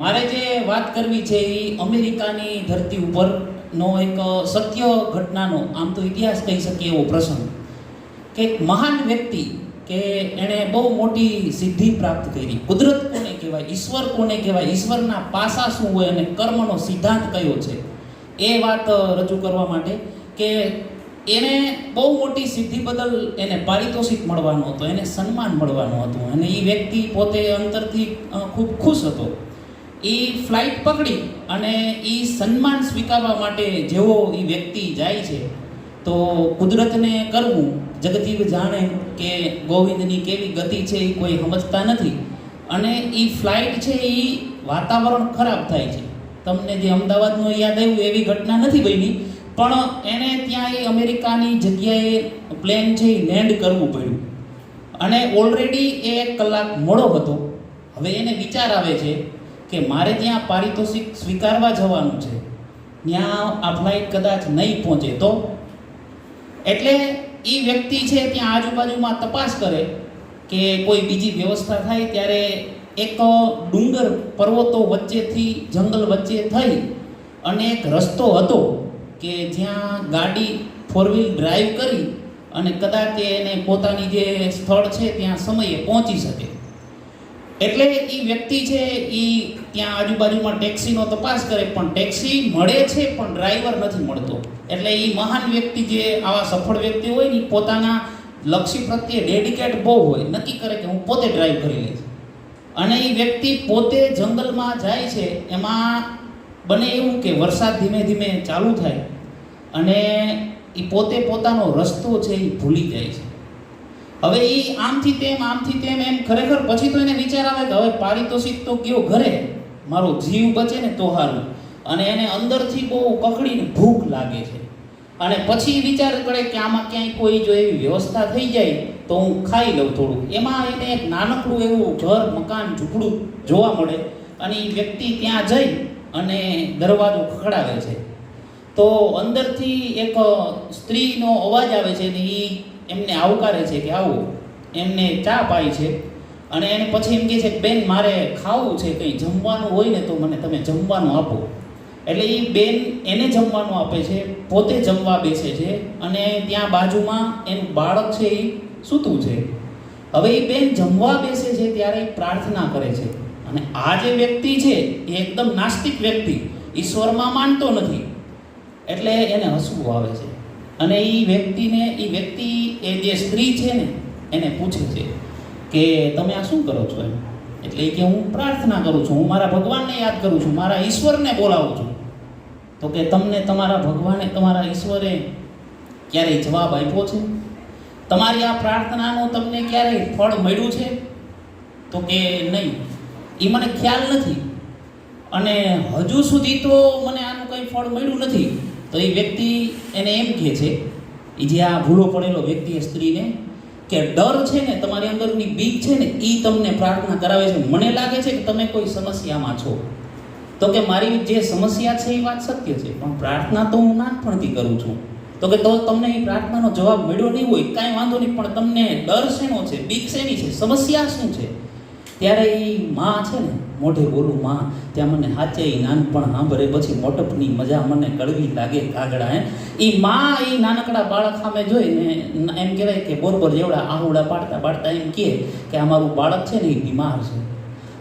મારે જે વાત કરવી છે એ અમેરિકાની ધરતી ઉપરનો એક સત્ય ઘટનાનો, આમ તો ઇતિહાસ કહી શકીએ એવો પ્રસંગ. કે એક મહાન વ્યક્તિ કે એણે બહુ મોટી સિદ્ધિ પ્રાપ્ત કરી. કુદરત કોને કહેવાય, ઈશ્વર કોને કહેવાય, ઈશ્વરના પાસા શું હોય અને કર્મનો સિદ્ધાંત કયો છે? એ વાત રજૂ કરવા માટે કે એને બહુ મોટી સિદ્ધિ બદલ એને પારિતોષિક મળવાનું હતું, એને સન્માન મળવાનું હતું. અને એ વ્યક્તિ પોતે અંતરથી ખૂબ ખુશ હતો. એ ફ્લાઇટ પકડી અને એ સન્માન સ્વીકારવા માટે જેવો એ વ્યક્તિ જાય છે, તો કુદરતને કરવું જગજીવ જાણે કે ગોવિંદની કેવી ગતિ છે એ કોઈ સમજતા નથી. અને એ ફ્લાઇટ છે એ વાતાવરણ ખરાબ થાય છે. તમને જે અમદાવાદનું યાદ આવ્યું એવી ઘટના નથી બની, પણ એને ત્યાં એ અમેરિકાની જગ્યાએ પ્લેન છે એ લેન્ડ કરવું પડ્યું. અને ઓલરેડી એ એક કલાક મોડો હતો. હવે એને વિચાર આવે છે કે મારે ત્યાં પારિતોષિક સ્વીકારવા જવાનું છે. ત્યાં આ ફ્લાઇટ કદાચ નહીં પહોંચે તો? એટલે એ વ્યક્તિ છે ત્યાં આજુબાજુમાં તપાસ કરે કે કોઈ બીજી વ્યવસ્થા થાય ત્યારે એક ડુંગર પર્વતો વચ્ચેથી જંગલ વચ્ચે થઈ અને એક રસ્તો હતો કે જ્યાં ગાડી ફોર વ્હીલ ડ્રાઈવ કરી અને કદાચ એને પોતાની જે સ્થળ છે ત્યાં સમયે પહોંચી શકે. એટલે એ વ્યક્તિ છે એ ત્યાં આજુબાજુમાં ટેક્સીનો તપાસ કરે, પણ ટેક્સી મળે છે, પણ ડ્રાઈવર નથી મળતો. એટલે એ મહાન વ્યક્તિ જે આવા સફળ વ્યક્તિ હોય ને પોતાના લક્ષ્ય પ્રત્યે ડેડિકેટ બહુ હોય. નક્કી કરે કે હું પોતે ડ્રાઈવ કરી લઈશ. અને એ વ્યક્તિ પોતે જંગલમાં જાય છે, એમાં બને એવું કે વરસાદ ધીમે ધીમે ચાલુ થાય અને એ પોતે પોતાનો રસ્તો છે એ ભૂલી જાય છે. હવે એ આમથી તેમ આમથી તેમ એમ ખરેખર પછી તો એને વિચાર આવે કે હવે પારિતોષિક તો ગયો ઘરે. મારો જીવ બચે ને તો હારું. અને એને અંદરથી બહુ કકડીને ભૂખ લાગે છે. અને પછી વિચાર કરે કે આમાં ક્યાંય કોઈ જો એવી વ્યવસ્થા થઈ જાય તો હું ખાઈ લઉં થોડું એમાં એને એક નાનકડું એવું ઘર, મકાન, ઝૂંપડું જોવા મળે. અને એ વ્યક્તિ ત્યાં જઈ અને દરવાજો ખખડાવે છે. તો અંદરથી એક સ્ત્રીનો અવાજ આવે છે ને એ એમને આવકારે છે કે આવો, એમને ચા પાય છે. અને એને પછી એમ કહે છે બેન, મારે ખાવું છે કંઈ, જમવાનું હોય ને તો મને તમે જમવાનું આપો. એટલે એ બેન એને જમવાનું આપે છે, પોતે જમવા બેસે છે અને ત્યાં બાજુમાં એનું બાળક છે એ સૂતું છે. હવે એ બેન જમવા બેસે છે ત્યારે પ્રાર્થના કરે છે. અને આ જે વ્યક્તિ છે એ એકદમ નાસ્તિક વ્યક્તિ ઈશ્વરમાં માનતો નથી. એટલે એને હસવું આવે છે. અને એ વ્યક્તિને એ વ્યક્તિ એ જે સ્ત્રી છે ને, એને પૂછે છે કે તમે આ શું કરો છો એમ? એટલે કે હું પ્રાર્થના કરું છું, હું મારા ભગવાનને યાદ કરું છું, મારા ઈશ્વરને બોલાવું છું. તો કે તમને તમારા ભગવાને, તમારા ઈશ્વરે ક્યારેય જવાબ આપ્યો છે? તમારી આ પ્રાર્થનાનું તમને ક્યારેય ફળ મળ્યું છે? તો કે નહીં. એ મને ખ્યાલ નથી. અને હજુ સુધી તો મને આનું કંઈ ફળ મળ્યું નથી. તો એ વ્યક્તિ એને એમ કહે છે એ જે આ ભૂલો પડેલો વ્યક્તિ એ સ્ત્રીને, કે ડર છે ને તમારી અંદરની બીક છે ને એ તમને પ્રાર્થના કરાવે છે. મને લાગે છે કે તમે કોઈ સમસ્યામાં છો. તો કે મારી જે સમસ્યા છે એ વાત સત્ય છે, પણ પ્રાર્થના તો હું નાનપણથી કરું છું. તો કે તો તમને એ પ્રાર્થનાનો જવાબ મળ્યો નહીં હોય, કાંઈ વાંધો નહીં, પણ તમને ડર શેનો છે, બીક શેની છે, સમસ્યા શું છે? ત્યારે એ માં છે ને, મોઢે બોલું માં, ત્યાં મને સાચે એ નાનપણ સાંભળે, પછી મોટપની મજા મને કડવી લાગે કાગડા હે એ માં એ નાનકડા બાળક સામે જોઈને એમ કહેવાય કે બોરબોર જેવડા આહુડા પાડતા પાડતા એમ કહે કે આ મારું બાળક છે ને એ બીમાર છે.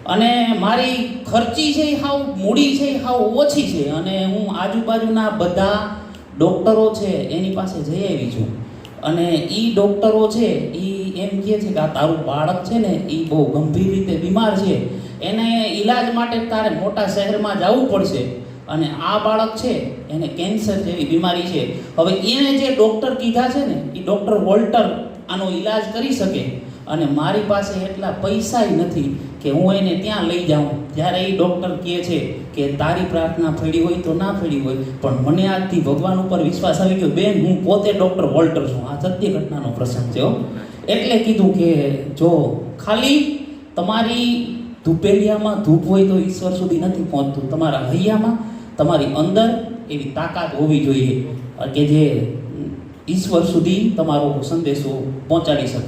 અને મારી ખર્ચી છે એ હાવ, મૂડી છે એ હાવ ઓછી છે. અને હું આજુબાજુના બધા ડૉક્ટરો છે એની પાસે જઈ આવી છું. અને એ ડૉક્ટરો છે એ એમ કહે છે કે આ તારું બાળક છે ને એ બહુ ગંભીર રીતે બીમાર છે. એને ઈલાજ માટે તારે મોટા શહેરમાં જવું પડશે અને આ બાળક છે એને કેન્સર જેવી બીમારી છે. હવે એને જે ડૉક્ટર કીધા છે ને એ ડૉક્ટર વોલ્ટર આનો ઈલાજ કરી શકે અને મારી પાસે એટલા પૈસાય નથી કે હું એને ત્યાં લઈ જાઉં. જ્યારે એ ડૉક્ટર કહે છે કે તારી પ્રાર્થના ફળી હોય તો ના ફળી હોય, પણ મને આજથી ભગવાન ઉપર વિશ્વાસ આવી ગયો. બેન, હું પોતે ડૉક્ટર વોલ્ટર છું. આ સત્ય ઘટનાનો પ્રસંગ છે હો. એટલે કીધું કે જો ખાલી તમારી ધૂપેલિયામાં ધૂપ હોય તો ઈશ્વર સુધી નથી પહોંચતું. તમારા હૈયામાં તમારી અંદર એવી તાકાત હોવી જોઈએ કે જે ઈશ્વર સુધી તમારો સંદેશો પહોંચાડી શકે.